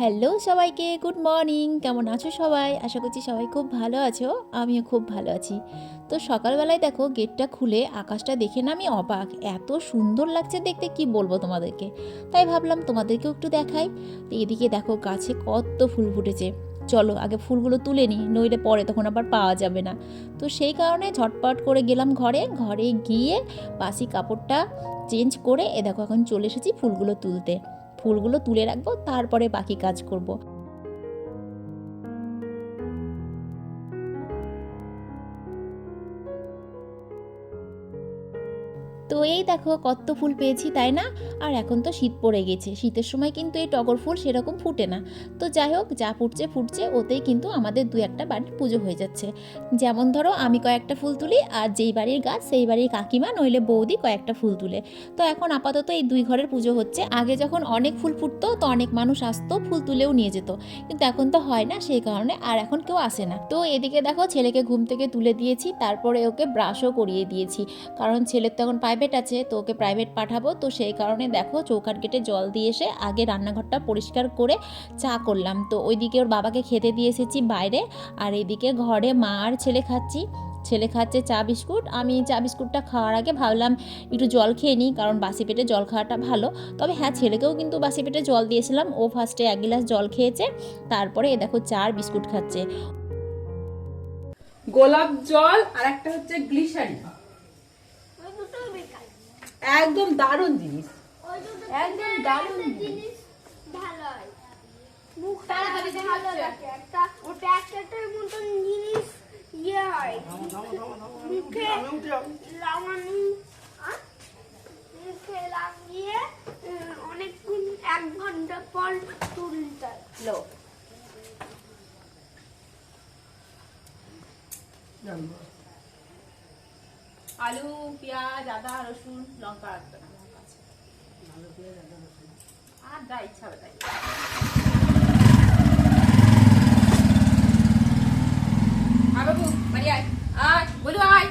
Hello সবাইকে, good morning. কেমন আছো সবাই? আশা করছি সবাই খুব ভালো আছো, আমিও খুব ভালো আছি। তো সকালবেলায় দেখো, গেটটা খুলে আকাশটা দেখে না আমি অবাক। এত সুন্দর লাগছে দেখতে, কি বলব তোমাদেরকে? তাই ভাবলাম তোমাদেরকেও একটু দেখাই। তো এদিকে দেখো, গাছে কত ফুল ফুটেছে। চলো, আগে ফুলগুলো তুলে নিই, নইলে পরে তখন আবার পাওয়া যাবে না। তো সেই কারণে ঝটপট করে গেলাম ঘরে। ঘরে গিয়ে বাসি কাপড়টা চেঞ্জ করে, এ দেখো এখন চলে এসেছি ফুলগুলো তুলতে। ফুলগুলো তুলে রাখব তারপরে বাকি কাজ করব। তো এই দেখো কত ফুল পেয়েছি, তাই না? আর এখন তো শীত পড়ে গেছে। শীতের সময় কিন্তু এই টগর ফুল সেরকম ফুটে না। তো যাই হোক, যা ফুটছে ফুটছে, ওতেই কিন্তু আমাদের দু একটা বাড়ির পুজো হয়ে যাচ্ছে। যেমন ধরো, আমি কয়েকটা ফুল তুলি আর যেই বাড়ির গাছ, সেই বাড়ির কাকিমা, নইলে বৌদি কয়েকটা ফুল তুলে। তো এখন আপাতত এই দুই ঘরের পুজো হচ্ছে। আগে যখন অনেক ফুল ফুটতো, তো অনেক মানুষ আসতো, ফুল তুলেও নিয়ে যেত। কিন্তু এখন তো হয় না সেই কারণে, আর এখন কেউ আসে না। তো এদিকে দেখো, ছেলেকে ঘুম থেকে তুলে দিয়েছি, তারপরে ওকে ব্রাশও করিয়ে দিয়েছি। কারণ ছেলের তো এখন প্রাইভেট আছে, তো ওকে প্রাইভেট পাঠাবো। তো সেই কারণে দেখো চৌকাট কেটে জল দিয়ে এসে আগে রান্নাঘরটা পরিষ্কার করে চা করলাম। তো ওইদিকে ওর বাবাকে খেতে দিয়ে এসেছি বাইরে। আর এদিকে ঘরে মা আর ছেলে খাচ্ছি। ছেলে খাচ্ছে চা বিস্কুট। আমি চা বিস্কুটটা খাওয়ার আগে ভাবলাম একটু জল খেয়ে নিই, কারণ বাসি পেটে জল খাওয়াটা ভালো। তবে হ্যাঁ ছেলেকেও কিন্তু বাসি পেটে জল দিয়েছিলাম। ও ফার্স্টে এক গ্লাস জল খেয়েছে। তারপরে এ দেখো চা আর বিস্কুট খাচ্ছে। গোলাপ জল আর একটা হচ্ছে গ্লিসারিন। একদম দারুণ জিনিস। একদম দারুণ জিনিস। ভালো হয় মুখটা ভালো লাগে। একটা ওটা একটা মতন জিনিস ইয়ে হয়। মুখে লাগানো? মুখে লাগিয়ে অনেকক্ষণ এক ঘণ্টা পর তুলতে আলু পেঁয়াজ আদা রসুন লঙ্কা রাখতে না। লঙ্কা আছে। আর যা ইচ্ছা হবে তাই। আয় বাবু বাড়ি আয়। আয় বলু আয়।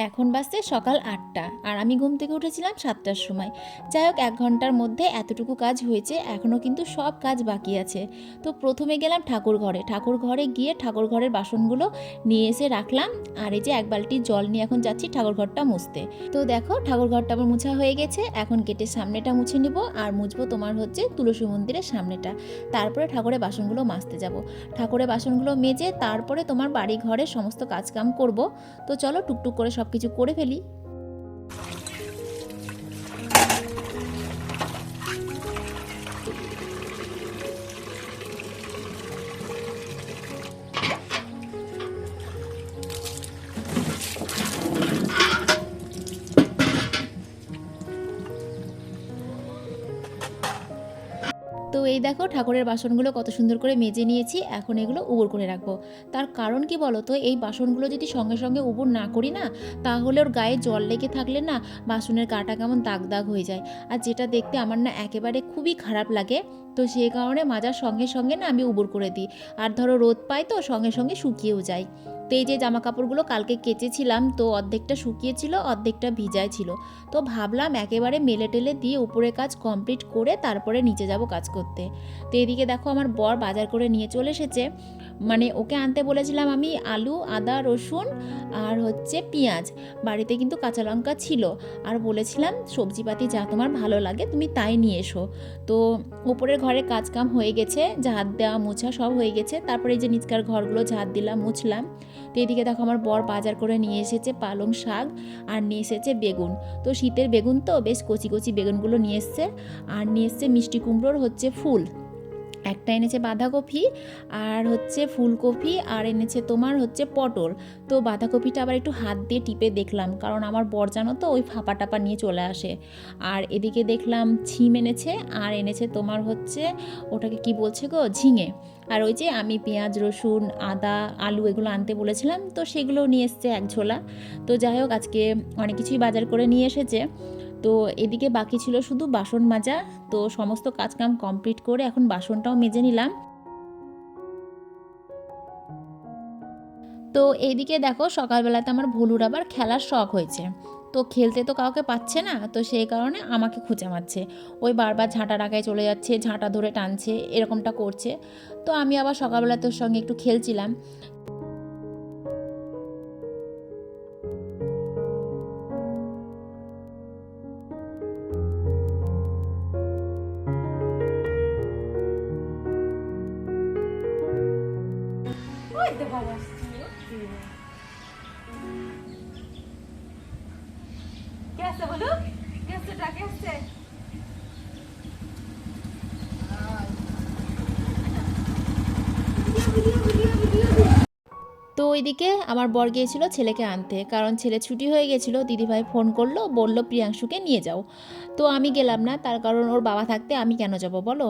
এখন বাজছে সকাল আটটা আর আমি ঘুম থেকে উঠেছিলাম সাতটার সময়। যাই হোক, এক ঘণ্টার মধ্যে এতটুকু কাজ হয়েছে এখনও কিন্তু সব কাজ বাকি আছে। তো প্রথমে গেলাম ঠাকুর ঘরে। ঠাকুর ঘরে গিয়ে ঠাকুর ঘরের বাসনগুলো নিয়ে এসে রাখলাম। আর এই যে এক বালতি জল নিয়ে এখন যাচ্ছি ঠাকুর ঘরটা মুছতে। তো দেখো, ঠাকুর ঘরটা আমার মুছা হয়ে গেছে। এখন গেটের সামনেটা মুছে নিব আর মুছবো তোমার হচ্ছে তুলসী মন্দিরের সামনেটা। তারপরে ঠাকুরের বাসনগুলো মাজতে যাব। ঠাকুরের বাসনগুলো মেজে তারপরে তোমার বাড়ি ঘরের সমস্ত কাজকাম করব। তো চলো টুকটুক করে সব কিছু করে ফেলি। এই দেখো ঠাকুরের বাসনগুলো কত সুন্দর করে মেজে নিয়েছি, এখন এগুলো উবর করে রাখব। তার কারণ কি বলো তো এই বাসনগুলো যদি সঙ্গে সঙ্গে উবর না করি না, তাহলে ওর গায়ে জল লেগে থাকলে না বাসনের গাটা কেমন দাগ দাগ হয়ে যায়। আর যেটা দেখতে আমার না একেবারে খুবই খারাপ লাগে তো সেই কারণে মাজার সঙ্গে সঙ্গে না আমি উবর করে দিই। আর ধরো রোদ পাই তো সঙ্গে সঙ্গে শুকিয়েও যায়। তো এই যে জামা কাপড়গুলো কালকে কেচেছিলাম তো অর্ধেকটা শুকিয়েছিল, অর্ধেকটা ভিজায় ছিল তো ভাবলাম একেবারে মেলে টেলে দিয়ে উপরে কাজ কমপ্লিট করে তারপরে নিচে যাব কাজ করতে। তো এদিকে দেখো আমার বর বাজার করে নিয়ে চলে এসেছে। মানে ওকে আনতে বলেছিলাম আমি আলু, আদা, রসুন আর হচ্ছে পেঁয়াজ। বাড়িতে কিন্তু কাঁচা লঙ্কা ছিল। আর বলেছিলাম, সবজিপাতি যা তোমার ভালো লাগে, তুমি তাই নিয়ে এসো। তো ওপরের ঘরে কাজ কাম হয়ে গেছে, ঝাঁট দেওয়া, মোছা সব হয়ে গেছে। তারপরে এই যে নিচকার ঘরগুলো ঝাঁট দিলাম, মুছলাম। তো এদিকে দেখো আমার বর বাজার করে নিয়ে এসেছে পালং শাক আর নিয়ে এসেছে বেগুন। তো শীতের বেগুন তো, বেশ কচি কচি বেগুনগুলো নিয়ে এসছে। আর নিয়ে এসছে মিষ্টি কুমড়োর হচ্ছে ফুল। একটা এনেছে বাঁধাকপি আর হচ্ছে ফুলকপি আর এনেছে তোমার হচ্ছে পটল। তো বাঁধাকপিটা আবার একটু হাত দিয়ে টিপে দেখলাম, কারণ আমার বর জানো তো ওই ফাঁপা টাপা নিয়ে চলে আসে। আর এদিকে দেখলাম ছিম এনেছে আর এনেছে তোমার হচ্ছে ওটাকে কি বলছে গো? ঝিঙে। আর ওই যে আমি পেঁয়াজ, রসুন, আদা, আলু এগুলো আনতে বলেছিলাম, তো সেগুলো নিয়ে এসছে এক ঝোলা। তো যাই হোক, আজকে অনেক কিছুই বাজার করে নিয়ে এসেছে। তো এদিকে বাকি ছিল শুধু বাসন মাজা। তো সমস্ত কাজকাম কমপ্লিট করে এখন বাসনটাও মেজে নিলাম। তো এইদিকে দেখো সকালবেলাতে আমার ভুলুর আবার খেলার শখ হয়েছে। তো খেলতে তো কাউকে পাচ্ছে না, তো সেই কারণে আমাকে খুঁজে মারছে। ওই বারবার ঝাঁটার আগায় চলে যাচ্ছে, ঝাঁটা ধরে টানছে, এরকমটা করছে। তো আমি আবার সকালবেলা তোর সঙ্গে একটু খেলছিলাম। ওইদিকে আমার বর গিয়েছিল ছেলেকে আনতে। কারণ ছেলে ছুটি হয়ে গেছিল, দিদিভাই ফোন করল, বলল, প্রিয়াংশুকে নিয়ে যাও। তো আমি গেলাম না, তার কারণ ওর বাবা থাকতে আমি কেন যাব বলো?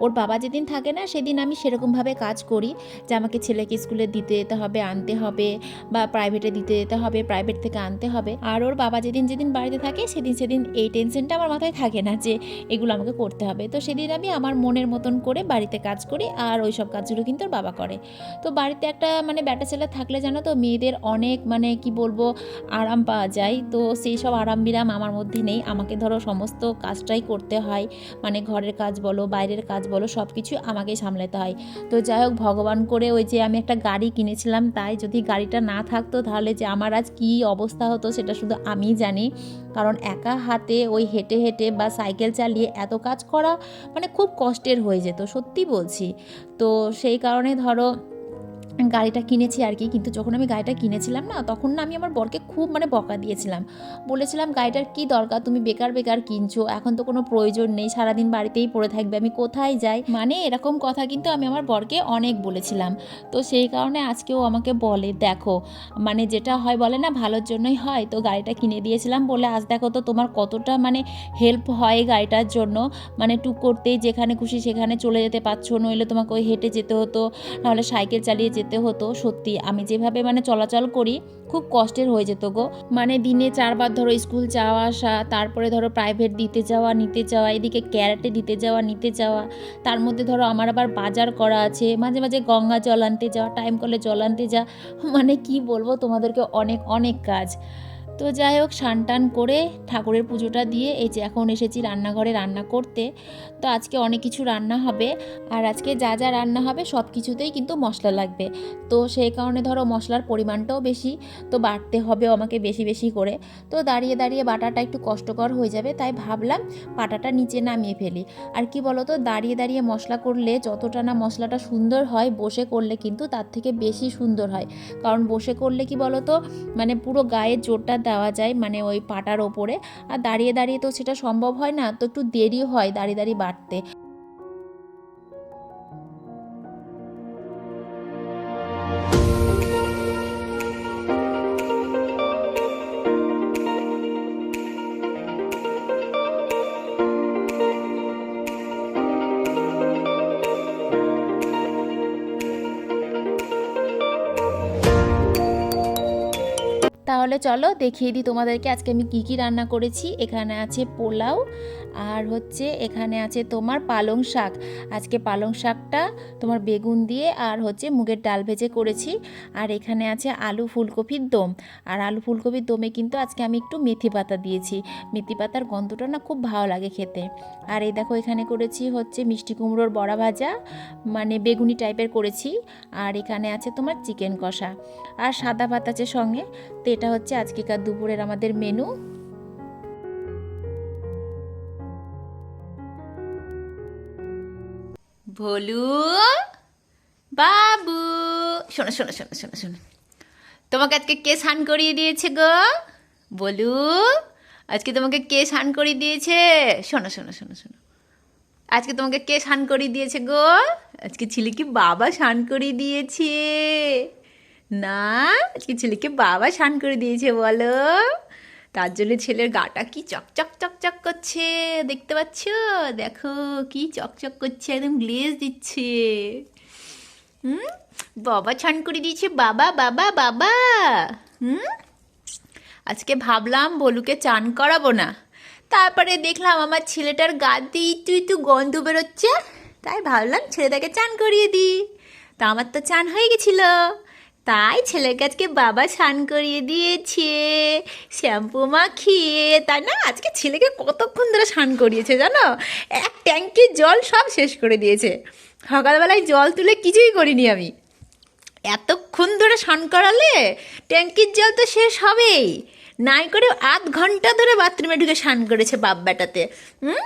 ওর বাবা যেদিন থাকে না, সেদিন আমি সেরকমভাবে কাজ করি যে আমাকে ছেলেকে স্কুলে দিতে যেতে হবে, আনতে হবে বা প্রাইভেটে দিতে যেতে হবে প্রাইভেট থেকে আনতে হবে। আর ওর বাবা যেদিন যেদিন বাড়িতে থাকে, সেদিন সেদিন এই টেনশনটা আমার মাথায় থাকে না যে এগুলো আমাকে করতে হবে। তো সেদিন আমি আমার মনের মতন করে বাড়িতে কাজ করি আর ওই সব কাজগুলো কিন্তু ওর বাবা করে। তো বাড়িতে একটা মানে ব্যাটা ছেলে থাকলে জানো তো মেয়েদের অনেক মানে কি বলব আরাম পাওয়া যায়। তো সেই সব আরাম বিরাম আমার মধ্যে নেই। আমাকে ধরো সমস্ত কাজটাই করতে হয়। মানে ঘরের কাজ বলো, বাইরের কাজ বলো সব কিছু আমাকেই সামলাতে হয়। তো যাই হোক, ভগবান করে ওই যে আমি একটা গাড়ি কিনেছিলাম, তাই যদি গাড়িটা না থাকতো তাহলে যে আমার আজ কী অবস্থা হতো সেটা শুধু আমি জানি। কারণ একা হাতে ওই হেঁটে হেঁটে বা সাইকেল চালিয়ে এত কাজ করা মানে খুব কষ্টের হয়ে যেত, সত্যি বলছি। তো সেই কারণে ধরো গাড়িটা কিনেছি আর কি, কিন্তু যখন আমি গাড়িটা কিনেছিলাম না, তখন না আমি আমার বরকে খুব মানে বকা দিয়েছিলাম। বলেছিলাম, গাড়িটার কি দরকার? তুমি বেকার বেকার কিনছো। এখন তো কোনো প্রয়োজন নেই, সারাদিন বাড়িতেই পড়ে থাকবে। আমি কোথায় যাই? মানে এরকম কথা কিন্তু আমি আমার বরকে অনেক বলেছিলাম। তো সেই কারণে আজকেও আমাকে বলে, দেখো মানে যেটা হয় বলে না, ভালোর জন্যই হয়। তো গাড়িটা কিনে দিয়েছিলাম বলে, আজ দেখো তো তোমার কতটা মানে হেল্প হয় গাড়িটার জন্য। মানে টুক করতেই যেখানে খুশি সেখানে চলে যেতে পারছ। নইলে তোমাকে ওই হেঁটে যেতে হতো, নাহলে সাইকেল চালিয়ে যেতে হতো, সত্যি। আমি যেভাবে মানে চলাচল করি, খুব কষ্টের হয়ে যেত গো। মানে দিনে চারবার ধরো স্কুল যাওয়া, আসা, তারপরে ধরো প্রাইভেট দিতে যাওয়া, নিতে যাওয়া, এদিকে ক্যারেটে দিতে যাওয়া, নিতে যাওয়া, তার মধ্যে ধরো আমার আবার বাজার করা আছে, মাঝে মাঝে গঙ্গা জল আনতে যাওয়া টাইম কলে জল আনতে যাওয়া। মানে কি বলব, তোমাদেরকে অনেক অনেক কাজ। তো যাই হোক স্নান টান করে ঠাকুরের পুজোটা দিয়ে এই যে এখন এসেছি রান্নাঘরে রান্না করতে। তো আজকে অনেক কিছু রান্না হবে। আর আজকে যা যা রান্না হবে সব কিছুতেই কিন্তু মশলা লাগবে। তো সেই কারণে ধরো মশলার পরিমাণটাও বেশি, তো বাটতে হবে আমাকে বেশি বেশি করে। তো দাঁড়িয়ে দাঁড়িয়ে বাটাটা একটু কষ্টকর হয়ে যাবে, তাই ভাবলাম পাটাটা নিচে নামিয়ে ফেলি। আর কি বলো তো দাঁড়িয়ে দাঁড়িয়ে মশলা করলে যতটা না মশলাটা সুন্দর হয়, বসে করলে কিন্তু তার থেকে বেশি সুন্দর হয়। কারণ বসে করলে কি বলো তো মানে পুরো গায়ে জোরটা দেওয়া যায় মানে ওই পাটার ওপরে। আর দাঁড়িয়ে দাঁড়িয়ে তো সেটা সম্ভব হয় না, তো একটু দেরি হয় দাঁড়িয়ে দাঁড়িয়ে বাটতে তাহলে চলো দেখিয়ে দিই তোমাদেরকে আজকে আমি কি কি রান্না করেছি। এখানে আছে পোলাও আর হচ্ছে এখানে আছে তোমার পালং শাক। আজকে পালং শাকটা তোমার বেগুন দিয়ে আর হচ্ছে মুগের ডাল ভেজে করেছি। আর এখানে আছে আলু ফুলকপির দম। আর আলু ফুলকপির দমে কিন্তু আজকে আমি একটু মেথি পাতা দিয়েছি। মেথি পাতার গন্ধটা না খুব ভালো লাগে খেতে। আর এই দেখো এখানে করেছি হচ্ছে মিষ্টি কুমড়োর বড়া ভাজা মানে বেগুনি টাইপের করেছি। আর এখানে আছে তোমার চিকেন কষা। আর সাদা ভাত আছে সঙ্গে। তো এটা হচ্ছে আজকেকার দুপুরের আমাদের মেনু ভোলু বাবু। শোনো শোনো শোনো শোনো শোনো। তোমাকে আজকে কে স্নান করিয়ে দিয়েছে গো? বলু, আজকে তোমাকে কে স্নান করিয়ে দিয়েছে? শোনো শোনো শোনো শোনো। আজকে তোমাকে কে স্নান করিয়ে দিয়েছে গো? আজকে ছেলেকে বাবা স্নান করিয়ে দিয়েছে। না, আজকে ছেলেকে বাবা স্নান করে দিয়েছে, বলো। তার জন্য ছেলের গাটা কি চকচক চকচক করছে, দেখতে পাচ্ছ? দেখো কি চকচক করছে, একদম গ্লেজ দিচ্ছে। হুম? বাবা ছান করে দিয়েছে, বাবা বাবা বাবা। হুম? আজকে ভাবলাম বলুকে চান করাবো না। তারপরে দেখলাম আমার ছেলেটার গা দিয়ে একটু একটু গন্ধ বেরোচ্ছে। তাই ভাবলাম ছেলেটাকে চান করিয়ে দিই। তা আমার তো চান হয়ে গেছিল। তাই ছেলেকে আজকে বাবা স্নান করিয়ে দিয়েছে। শ্যাম্পু মাখিয়ে, তাই না? আজকে ছেলেকে কতক্ষণ ধরে স্নান করিয়েছে জানো? এক ট্যাঙ্কি জল সব শেষ করে দিয়েছে। সকালবেলায় জল তুলে কিছুই করিনি আমি। এতক্ষণ ধরে স্নান করালে ট্যাঙ্কির জল তো শেষ হবেই। নাই করে আধ ঘণ্টা ধরে বাথরুমে ঢুকে স্নান করেছে বাপ বেটাতে হুম?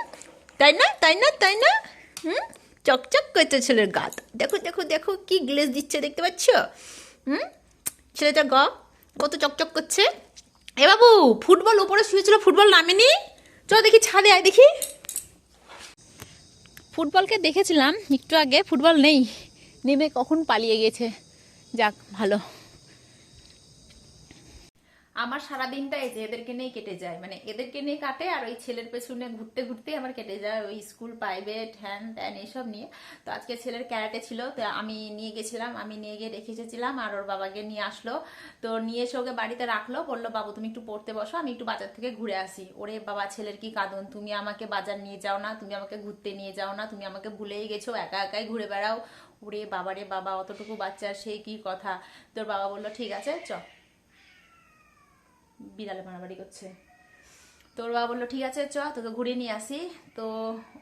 তাই না? তাই না? তাই না? হুম? চকচক করছে ছেলের গাত। দেখো দেখো দেখো কি গ্লেজ দিচ্ছে, দেখতে পাচ্ছ? হুম? ছেলেটা গ, কত চকচক করছে। এ বাবু, ফুটবল উপরে শুয়েছিল, ফুটবল নামেনি? চ দেখি ছাদে, আয় দেখি। ফুটবলকে দেখেছিলাম, একটু আগে, ফুটবল নেই। নেমে কখন পালিয়ে গেছে? যাক, ভালো। আমার সারা দিনটা এই যে এদেরকে নিয়ে কেটে যায়। মানে এদেরকে নিয়ে কাটে আর ওই ছেলের পেছনে ঘুরতে ঘুরতে আমার কেটে যায় ওই স্কুল প্রাইভেট হ্যান ত্যান এইসব নিয়ে। তো আজকে ছেলের ক্যারাটে ছিল, তো আমি নিয়ে গেছিলাম, আমি নিয়ে গিয়ে রেখে এসেছিলাম আর ওর বাবাকে নিয়ে আসলো। তো নিয়ে এসে ওকে বাড়িতে রাখল, বলল, বাবু, তুমি একটু পড়তে বসো, আমি একটু বাজার থেকে ঘুরে আসি। ওরে বাবা, ছেলের কি কাঁদন, তুমি আমাকে বাজার নিয়ে যাও না, তুমি আমাকে ঘুরতে নিয়ে যাও না, তুমি আমাকে ভুলেই গেছো, একা একাই ঘুরে বেড়াও। ওরে বাবারে বাবা, অতটুকু বাচ্চার সেই কি কথা? তোর বাবা বলল, ঠিক আছে, চ। বিড়ালে মারামারি করছে। তো ওর বাবা বলল, ঠিক আছে, চ, তোকে ঘুরিয়ে নিয়ে আসি। তো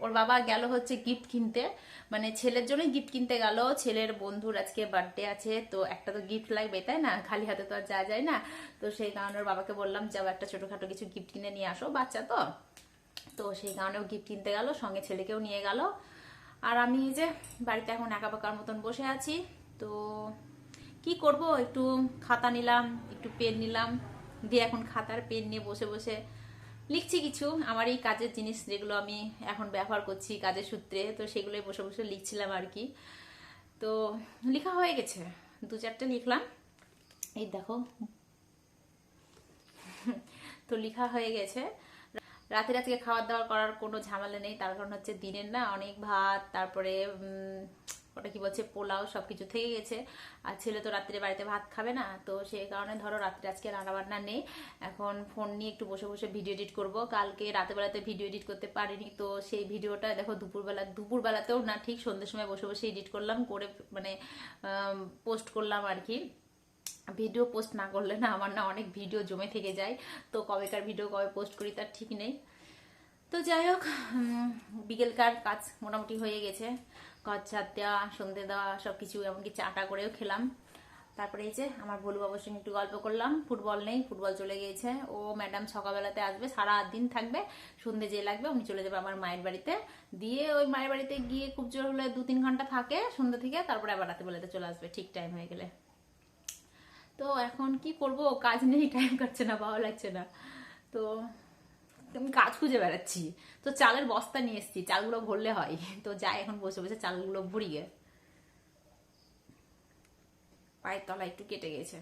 ওর বাবা গেল হচ্ছে গিফট কিনতে। মানে ছেলের জন্যই গিফট কিনতে গেল। ছেলের বন্ধুর আজকে বার্থডে আছে, তো একটা তো গিফট লাগবে, তাই না? খালি হাতে তো আর যাওয়া যায় না। তো সেই কারণে ওর বাবাকে বললাম, যাও একটা ছোটোখাটো কিছু গিফট কিনে নিয়ে আসো, বাচ্চা তো। তো সেই কারণে ও গিফট কিনতে গেল, সঙ্গে ছেলেকেও নিয়ে গেল। আর আমি যে বাড়িতে এখন একা পাকার মতন বসে আছি, তো কি করব? একটু খাতা নিলাম, একটু পেন নিলাম। দিয়ে এখন খাতার পেন নিয়ে বসে বসে লিখছি কিছু। আমার এই কাজের জিনিস যেগুলো আমি এখন ব্যবহার করছি, কাজের সূত্রে, তো সেগুলোই বসে বসে লিখছিলাম আর কি। তো লেখা হয়ে গেছে। দু চারটে লিখলাম। এই দেখো। তো লেখা হয়ে গেছে। রাতে আজকে খাবার দাবার করার কোনো ঝামেলা নেই। তার কারণ হচ্ছে দিনের না, অনেক ভাত, তারপরে ওটা কি বলছে, পোলাও সব কিছু থেকে গেছে। আর ছেলে তো রাত্রে বাড়িতে ভাত খাবে না, তো সেই কারণে ধরো রাত্রে আজকে রান্নাবান্না নেই। এখন ফোন নিয়ে একটু বসে বসে ভিডিও এডিট করব। কালকে রাতে বেলাতে ভিডিও এডিট করতে পারিনি, তো সেই ভিডিওটা দেখো দুপুরবেলা দুপুরবেলাতেও না, ঠিক সন্ধ্যের সময় বসে বসে এডিট করলাম, করে মানে পোস্ট করলাম আর কি। ভিডিও পোস্ট না করলে না আমার না অনেক ভিডিও জমে থেকে যায়। তো কবেকার ভিডিও কবে পোস্ট করি তার ঠিক নেই। তো যাই হোক বিকেলকার কাজ মোটামুটি হয়ে গেছে। ঘর ছাদ দেওয়া, সন্ধে দেওয়া সব কিছু এমনকি চাটা করেও খেলাম। তারপরে এই যে আমার ভোলু বাবুর সঙ্গে একটু গল্প করলাম। ফুটবল নেই, ফুটবল চলে গিয়েছে। ও ম্যাডাম সকালবেলাতে আসবে, সারা দিন থাকবে, সন্ধে যে লাগবে, উনি চলে যাবে আমার মায়ের বাড়িতে। দিয়ে ওই মায়ের বাড়িতে গিয়ে খুব জোর হলে দু তিন ঘণ্টা থাকে সন্ধ্যে থেকে, তারপরে আবার রাতে বেলাতে চলে আসবে, ঠিক টাইম হয়ে গেলে। তো এখন কি করব? কাজ নেই টাইম কাটছে না, ভালো লাগছে না। তো আমি কাজ খুঁজে বেড়াচ্ছি। তো চালের বস্তা নিয়ে এসেছি, চালগুলো ভরলে হয়। তো যাই, এখন বসে বসে চালগুলো ভরিয়ে পায়ের তলা একটু কেটে গেছে।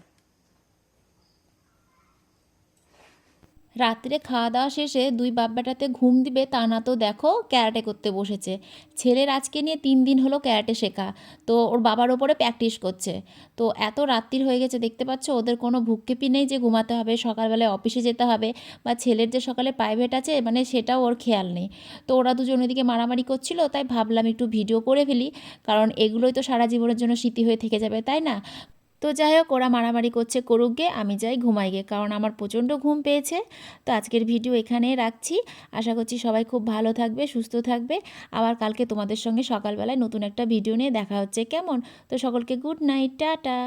রাত্রে খাওয়া দাওয়া শেষে দুই বাপ বেটাতে ঘুম দিবে তা না তো দেখো ক্যারাটে করতে বসেছে। ছেলের আজকে নিয়ে তিন দিন হলো ক্যারাটে শেখা। তো ওর বাবার ওপরে প্র্যাকটিস করছে। তো এত রাত্রির হয়ে গেছে, দেখতে পাচ্ছ? ওদের কোনো ভুককেপি নেই যে ঘুমাতে হবে, সকালবেলায় অফিসে যেতে হবে বা ছেলের যে সকালে প্রাইভেট আছে মানে সেটাও ওর খেয়াল নেই। তো ওরা দুজন ওদিকে মারামারি করছিল, তাই ভাবলাম একটু ভিডিও করে ফেলি, কারণ এগুলোই তো সারা জীবনের জন্য স্মৃতি হয়ে থেকে যাবে, তাই না? তো যাই হোক, ওরা মারামারি করছে করুক গে, আমি যাই ঘুমাই গে, কারণ আমার প্রচণ্ড ঘুম পেয়েছে। তো আজকের ভিডিও এখানে রাখছি। আশা করছি সবাই খুব ভালো থাকবে, সুস্থ থাকবে। আবার কালকে তোমাদের সঙ্গে সকালবেলায় নতুন একটা ভিডিও নিয়ে দেখা হচ্ছে। কেমন? তো সকলকে গুড নাইট, টাটা।